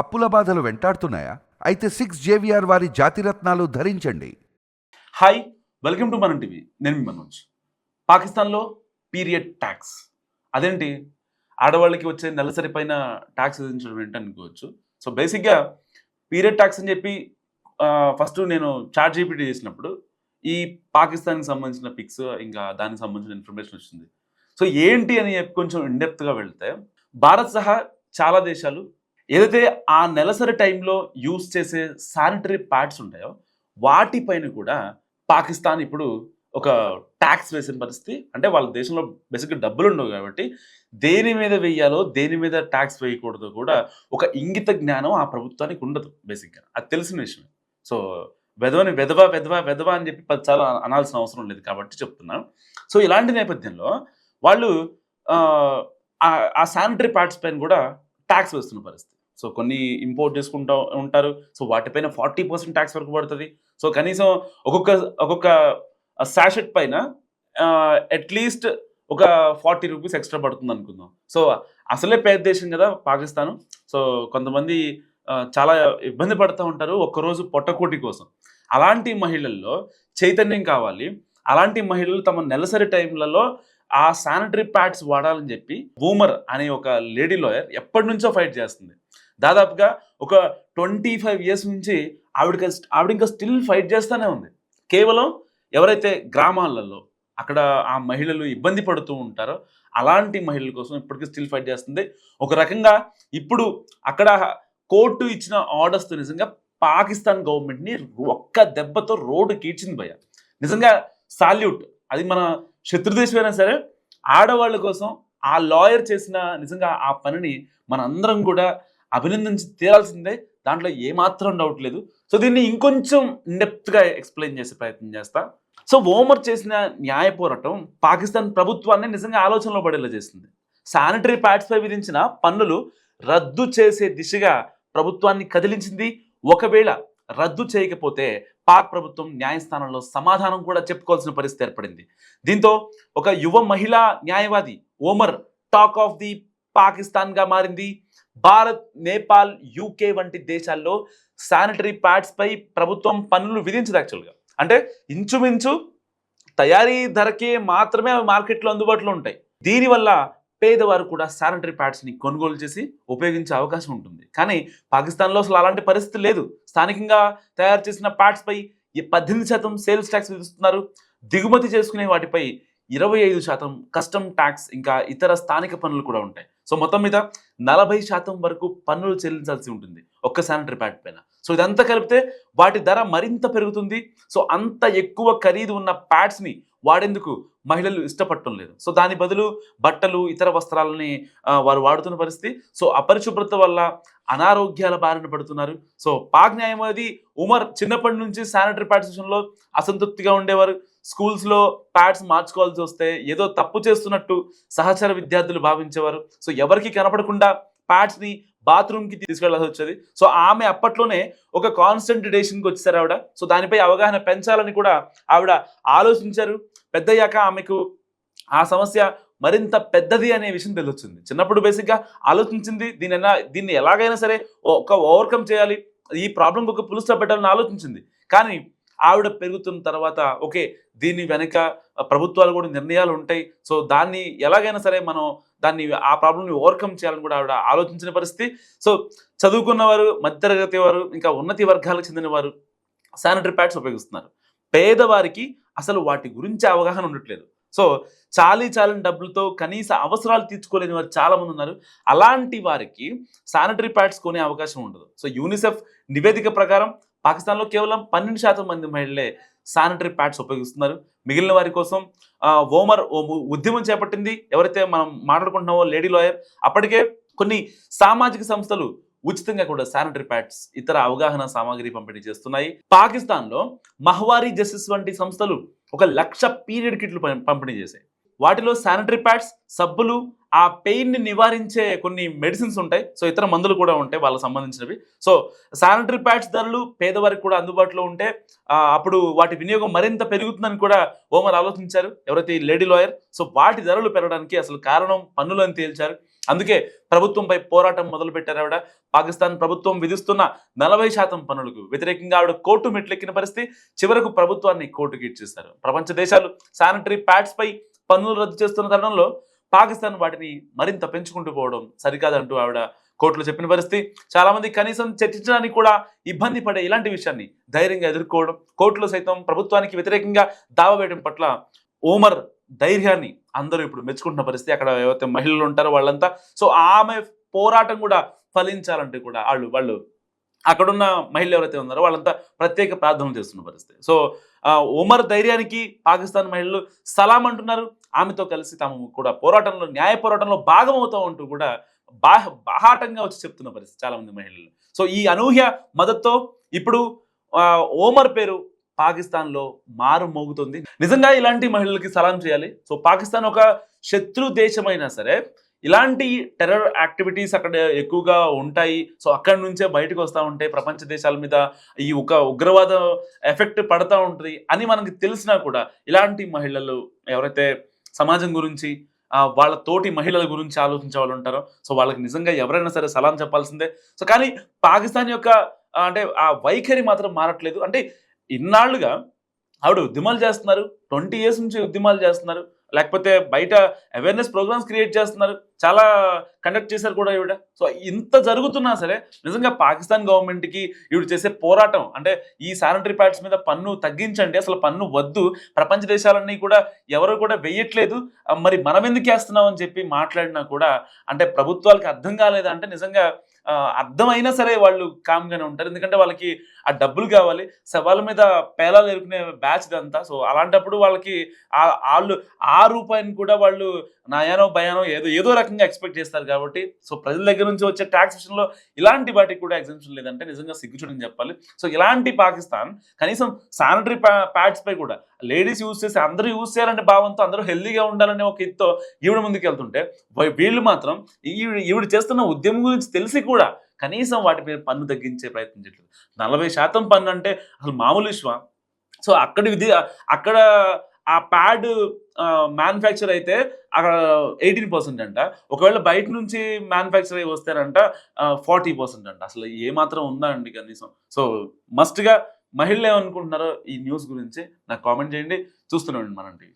అప్పుల బాధలు వెంటాడుతున్నాయా? అయితే సిక్స్ జేవిఆర్ వారి జాతిరత్నాలు ధరించండి. హాయ్ వెల్కమ్ టు మన టీవీ నేను మీ మనోజ్. పాకిస్తాన్లో పీరియడ్ ట్యాక్స్ అదేంటి? ఆడవాళ్ళకి వచ్చే నెలసరి పైన ట్యాక్స్ విధించడం ఏంటి అనుకోవచ్చు. సో బేసిక్గా పీరియడ్ ట్యాక్స్ అని చెప్పి ఫస్ట్ నేను చార్ట్ జీపీటీ చేసినప్పుడు ఈ పాకిస్తాన్కి సంబంధించిన పిక్స్ ఇంకా దానికి సంబంధించిన ఇన్ఫర్మేషన్ వచ్చింది. సో ఏంటి అని చెప్పి కొంచెం ఇండెప్త్గా వెళ్తే భారత్ సహా చాలా దేశాలు ఏదైతే ఆ నెలసరి టైంలో యూజ్ చేసే శానిటరీ ప్యాడ్స్ ఉంటాయో వాటిపైన కూడా పాకిస్తాన్ ఇప్పుడు ఒక ట్యాక్స్ వేసిన పరిస్థితి. అంటే వాళ్ళ దేశంలో బేసిక్గా డబ్బులు ఉండవు కాబట్టి దేని మీద వేయాలో దేని మీద ట్యాక్స్ వేయకూడదో కూడా ఒక ఇంగిత జ్ఞానం ఆ ప్రభుత్వానికి ఉండదు బేసిక్గా. అది తెలిసిన విషయం సో వెధవని వెధవ వెధవ వెధవ అని చెప్పి చాలా అనాల్సిన అవసరం లేదు కాబట్టి చెప్తున్నాను సో ఇలాంటి నేపథ్యంలో వాళ్ళు ఆ, ఆ శానిటరీ ప్యాడ్స్ పైన కూడా ట్యాక్స్ వేస్తున్న పరిస్థితి. సో కొన్ని ఇంపోర్ట్ చేసుకుంటా ఉంటారు. సో వాటిపైన ఫార్టీ పర్సెంట్ ట్యాక్స్ వరకు పడుతుంది. సో కనీసం ఒక్కొక్క ఒక్కొక్క శాషెట్ పైన అట్లీస్ట్ ఒక ఫార్టీ రూపీస్ ఎక్స్ట్రా పడుతుంది అనుకుందాం. సో అసలే పేద దేశం కదా పాకిస్తాన్. సో కొంతమంది చాలా ఇబ్బంది పడుతూ ఉంటారు ఒక్కరోజు పొట్టకోటి కోసం. అలాంటి మహిళల్లో చైతన్యం కావాలి. అలాంటి మహిళలు తమ నెలసరి టైంలలో ఆ శానిటరీ ప్యాడ్స్ వాడాలని చెప్పి బూమర్ అనే ఒక లేడీ లాయర్ ఎప్పటి నుంచో ఫైట్ చేస్తుంది. దాదాపుగా ఒక ట్వంటీ ఫైవ్ ఇయర్స్ నుంచి ఆవిడకి ఆవిడ ఇంకా స్టిల్ ఫైట్ చేస్తూనే ఉంది. కేవలం ఎవరైతే గ్రామాలలో అక్కడ ఆ మహిళలు ఇబ్బంది పడుతూ ఉంటారో అలాంటి మహిళల కోసం ఇప్పటికీ స్టిల్ ఫైట్ చేస్తుంది. ఒక రకంగా ఇప్పుడు అక్కడ కోర్టు ఇచ్చిన ఆర్డర్స్తో నిజంగా పాకిస్తాన్ గవర్నమెంట్ని ఒక్క దెబ్బతో రోడ్డు కీడ్చింది భయ నిజంగా సాల్యూట్. అది మన శత్రుదేశమైనా సరే ఆడవాళ్ళ కోసం ఆ లాయర్ చేసిన నిజంగా ఆ పనిని మనందరం కూడా అభినందించి తీరాల్సిందే. దాంట్లో ఏమాత్రం డౌట్ లేదు. సో దీన్ని ఇంకొంచెం గా ఎక్స్ప్లెయిన్ చేసే ప్రయత్నం చేస్తా. సో ఓమర్ చేసిన న్యాయ పోరాటం పాకిస్తాన్ ప్రభుత్వాన్ని నిజంగా ఆలోచనలో పడేలా చేసింది. శానిటరీ ప్యాడ్స్పై విధించిన పన్నులు రద్దు చేసే దిశగా ప్రభుత్వాన్ని కదిలించింది. ఒకవేళ రద్దు చేయకపోతే పాక్ ప్రభుత్వం న్యాయస్థానంలో సమాధానం కూడా చెప్పుకోవాల్సిన పరిస్థితి ఏర్పడింది. దీంతో ఒక యువ మహిళా న్యాయవాది ఓమర్ టాక్ ఆఫ్ ది పాకిస్తాన్గా మారింది. భారత్ నేపాల్ యూకే వంటి దేశాల్లో శానిటరీ ప్యాడ్స్ పై ప్రభుత్వం పన్నులు విధించదు యాక్చువల్గా అంటే ఇంచుమించు తయారీ ధరకే మాత్రమే అవి మార్కెట్లో అందుబాటులో ఉంటాయి. దీనివల్ల పేదవారు కూడా శానిటరీ ప్యాడ్స్ని కొనుగోలు చేసి ఉపయోగించే అవకాశం ఉంటుంది. కానీ పాకిస్తాన్లో అసలు అలాంటి పరిస్థితి లేదు. స్థానికంగా తయారు చేసిన ప్యాడ్స్పై ఈ పద్దెనిమిది శాతం సేల్స్ ట్యాక్స్ విధిస్తున్నారు. దిగుమతి చేసుకునే వాటిపై ఇరవై ఐదు శాతం కస్టమ్ ట్యాక్స్ ఇంకా ఇతర స్థానిక పన్నులు కూడా ఉంటాయి. సో మొత్తం మీద నలభై శాతం వరకు పన్నులు చెల్లించాల్సి ఉంటుంది ఒక్క శానిటరీ ప్యాడ్ పైన. సో ఇదంతా కలిపితే వాటి ధర మరింత పెరుగుతుంది. సో అంత ఎక్కువ ఖరీదు ఉన్న ప్యాడ్స్ని వాడేందుకు మహిళలు ఇష్టపడటం లేదు. సో దాని బదులు బట్టలు ఇతర వస్త్రాలని వారు వాడుతున్న పరిస్థితి. సో అపరిశుభ్రత వల్ల అనారోగ్యాల బారిన పడుతున్నారు. సో పాక్ న్యాయవాది ఉమర్ చిన్నప్పటి నుంచి శానిటరీ ప్యాడ్స్ విషయంలో అసంతృప్తిగా ఉండేవారు. స్కూల్స్లో ప్యాడ్స్ మార్చుకోవాల్సి వస్తే ఏదో తప్పు చేస్తున్నట్టు సహచర విద్యార్థులు భావించేవారు. సో ఎవరికి కనపడకుండా ప్యాడ్స్ని బాత్రూమ్కి తీసుకెళ్ళాల్సి వచ్చేది. సో ఆమె అప్పట్లోనే ఒక కాన్సన్ట్రేషన్కి వచ్చేసారు ఆవిడ. సో దానిపై అవగాహన పెంచాలని కూడా ఆవిడ ఆలోచించారు. పెద్దయ్యాక ఆమెకు ఆ సమస్య మరింత పెద్దది అనే విషయం తెలియొచ్చింది చిన్నప్పుడు బేసిక్గా ఆలోచించింది దీని ఎలా దీన్ని ఎలాగైనా సరే ఒక ఓవర్కమ్ చేయాలి. ఈ ప్రాబ్లంకి ఒక పులుస్తా పెట్టాలని ఆలోచించింది. కానీ ఆవిడ పెరుగుతున్న తర్వాత ఓకే దీని వెనక ప్రభుత్వాలు కూడా నిర్ణయాలు ఉంటాయి. సో దాన్ని ఎలాగైనా సరే మనం దాన్ని ఆ ప్రాబ్లమ్ని ఓవర్కమ్ చేయాలని కూడా ఆవిడ ఆలోచించిన పరిస్థితి. సో చదువుకున్నవారు మధ్యతరగతి వారు ఇంకా ఉన్నతి వర్గాలకు చెందిన వారు శానిటరీ ప్యాడ్స్ ఉపయోగిస్తున్నారు. పేదవారికి అసలు వాటి గురించి అవగాహన ఉండట్లేదు. సో చాలీ చాలని డబ్బులతో కనీస అవసరాలు తీర్చుకోలేని వారు చాలా మంది ఉన్నారు. అలాంటి వారికి శానిటరీ ప్యాడ్స్ కొనే అవకాశం ఉండదు. సో యూనిసెఫ్ నివేదిక ప్రకారం పాకిస్తాన్లో కేవలం పన్నెండు శాతం మంది మహిళలే శానిటరీ ప్యాడ్స్ ఉపయోగిస్తున్నారు. మిగిలిన వారి కోసం ఓమర్ ఓ ఉద్యమం చేపట్టింది. ఎవరైతే మనం మాట్లాడుకుంటున్నామో లేడీ లాయర్ అప్పటికే కొన్ని సామాజిక సంస్థలు ఉచితంగా కూడా శానిటరీ ప్యాడ్స్ ఇతర అవగాహన సామాగ్రి పంపిణీ చేస్తున్నాయి. పాకిస్తాన్లో మహవారీ జస్టిస్ వంటి సంస్థలు ఒక లక్ష పీరియడ్ కిట్లు పంపిణీ చేశాయి. వాటిలో శానిటరీ ప్యాడ్స్ సబ్బులు ఆ పెయిన్ని నివారించే కొన్ని మెడిసిన్స్ ఉంటాయి. సో ఇతర మందులు కూడా ఉంటాయి వాళ్ళకి సంబంధించినవి. సో శానిటరీ ప్యాడ్స్ ధరలు పేదవారికి కూడా అందుబాటులో ఉంటే అప్పుడు వాటి వినియోగం మరింత పెరుగుతుందని కూడా ఓమర్ ఆలోచించారు. ఎవరైతే లేడీ లాయర్ సో వాటి ధరలు పెరగడానికి అసలు కారణం పన్నులు అని తేల్చారు. అందుకే ప్రభుత్వంపై పోరాటం మొదలుపెట్టారు ఆవిడ. పాకిస్తాన్ ప్రభుత్వం విధిస్తున్న నలభై శాతం పనులకు వ్యతిరేకంగా ఆవిడ కోర్టు మెట్లెక్కిన పరిస్థితి చివరకు ప్రభుత్వాన్ని కోర్టుకి ఇచ్చేశారు. ప్రపంచ దేశాలు శానిటరీ ప్యాడ్స్ పై పన్నులు రద్దు చేస్తున్న తరుణంలో పాకిస్తాన్ వాటిని మరింత పెంచుకుంటూ పోవడం సరికాదంటూ ఆవిడ కోర్టులో చెప్పిన పరిస్థితి. చాలామంది కనీసం చర్చించడానికి కూడా ఇబ్బంది పడే ఇలాంటి విషయాన్ని ధైర్యంగా ఎదుర్కోవడం కోర్టులో సైతం ప్రభుత్వానికి వ్యతిరేకంగా దావా వేయడం పట్ల ఓమర్ ధైర్యాన్ని అందరూ ఇప్పుడు మెచ్చుకుంటున్న పరిస్థితి. అక్కడ ఏవైతే మహిళలు ఉంటారో వాళ్ళంతా. సో ఆమె పోరాటం కూడా ఫలించాలంటే కూడా వాళ్ళు వాళ్ళు అక్కడున్న మహిళలు ఎవరైతే ఉన్నారో వాళ్ళంతా ప్రత్యేక ప్రార్థనలు చేస్తున్న పరిస్థితి. సో ఆ, ఉమర్ ధైర్యానికి పాకిస్తాన్ మహిళలు సలాం అంటున్నారు. ఆమెతో కలిసి తాము కూడా పోరాటంలో న్యాయ పోరాటంలో భాగమవుతాం అంటూ కూడా బాహ బాహాటంగా వచ్చి చెప్తున్న పరిస్థితి చాలా మంది మహిళలు. సో ఈ అనూహ్య మద్దతుతో ఇప్పుడు ఓమర్ పేరు పాకిస్తాన్లో మారు మోగుతుంది. నిజంగా ఇలాంటి మహిళలకి సలాం చేయాలి? సో పాకిస్తాన్ ఒక శత్రు దేశమైనా సరే ఇలాంటి టెర్రర్ యాక్టివిటీస్ అక్కడ ఎక్కువగా ఉంటాయి. సో అక్కడి నుంచే బయటకు వస్తూ ఉంటాయి ప్రపంచ దేశాల మీద ఈ ఒక ఉగ్రవాద ఎఫెక్ట్ పడతా ఉంటుంది అని మనకి తెలిసినా కూడా ఇలాంటి మహిళలు ఎవరైతే సమాజం గురించి వాళ్ళ తోటి మహిళల గురించి ఆలోచించే వాళ్ళు ఉంటారు. సో వాళ్ళకి నిజంగా ఎవరైనా సరే సలాం చెప్పాల్సిందే. సో కానీ పాకిస్తాన్ యొక్క అంటే ఆ వైఖరి మాత్రం మారట్లేదు. అంటే ఇన్నాళ్ళుగా ఆవిడ ఉద్యమాలు చేస్తున్నారు. ట్వంటీ ఇయర్స్ నుంచి ఉద్యమాలు చేస్తున్నారు. లేకపోతే బయట అవేర్నెస్ ప్రోగ్రామ్స్ క్రియేట్ చేస్తున్నారు. చాలా కండక్ట్ చేశారు కూడా ఈవిడ. సో ఇంత జరుగుతున్నా సరే నిజంగా పాకిస్తాన్ గవర్నమెంట్కి ఈవిడ చేసే పోరాటం అంటే ఈ శానిటరీ ప్యాడ్స్ మీద పన్ను తగ్గించండి అసలు పన్ను వద్దు ప్రపంచ దేశాలన్నీ కూడా ఎవరు కూడా వెయ్యట్లేదు మరి మనం ఎందుకు వేస్తున్నాం అని చెప్పి మాట్లాడినా కూడా అంటే ప్రభుత్వాలకు అర్థం కాలేదు? అంటే నిజంగా అర్థమైనా సరే వాళ్ళు కామ్గానే ఉంటారు. ఎందుకంటే వాళ్ళకి ఆ డబ్బులు కావాలి. సవాళ్ళ మీద పేలాలు ఎరుకునే బ్యాచ్ ఇదంతా సో అలాంటప్పుడు వాళ్ళకి వాళ్ళు ఆ రూపాయిని కూడా వాళ్ళు నయానో భయానో ఏదో ఏదో రకంగా ఎక్స్పెక్ట్ చేస్తారు కాబట్టి. సో ప్రజల దగ్గర నుంచి వచ్చే ట్యాక్స్ విషయంలో ఇలాంటి వాటికి కూడా ఎగ్జామ్షన్ లేదంటే నిజంగా సిగ్గుచూడని చెప్పాలి. సో ఇలాంటి పాకిస్తాన్ కనీసం శానిటరీ ప్యాడ్స్ పై కూడా లేడీస్ యూజ్ చేసి అందరూ యూజ్ చేయాలనే భావంతో అందరూ హెల్దీగా ఉండాలనే ఒక ఇత్తో ఈవిడ ముందుకు వెళ్తుంటే వీళ్ళు మాత్రం ఈవిడ ఈవిడ చేస్తున్న ఉద్యమం గురించి తెలిసి కూడా కనీసం వాటి మీద పన్ను తగ్గించే ప్రయత్నం చేయట్లేదు. నలభై శాతం పన్ను అంటే అసలు మామూలు విషయం సో అక్కడ విధి అక్కడ ఆ ప్యాడ్ మ్యానుఫ్యాక్చర్ అయితే అక్కడ ఎయిటీన్ పర్సెంట్ అంట. ఒకవేళ బయట నుంచి మ్యానుఫ్యాక్చర్ అయ్యి వస్తారంట ఫార్టీ పర్సెంట్ అంట. అసలు ఏ మాత్రం ఉందా అండి కనీసం? సో మస్ట్గా మహిళలు ఏమనుకుంటున్నారో ఈ న్యూస్ గురించి నాకు కామెంట్ చేయండి. చూస్తున్నాండి మనం టీవీ.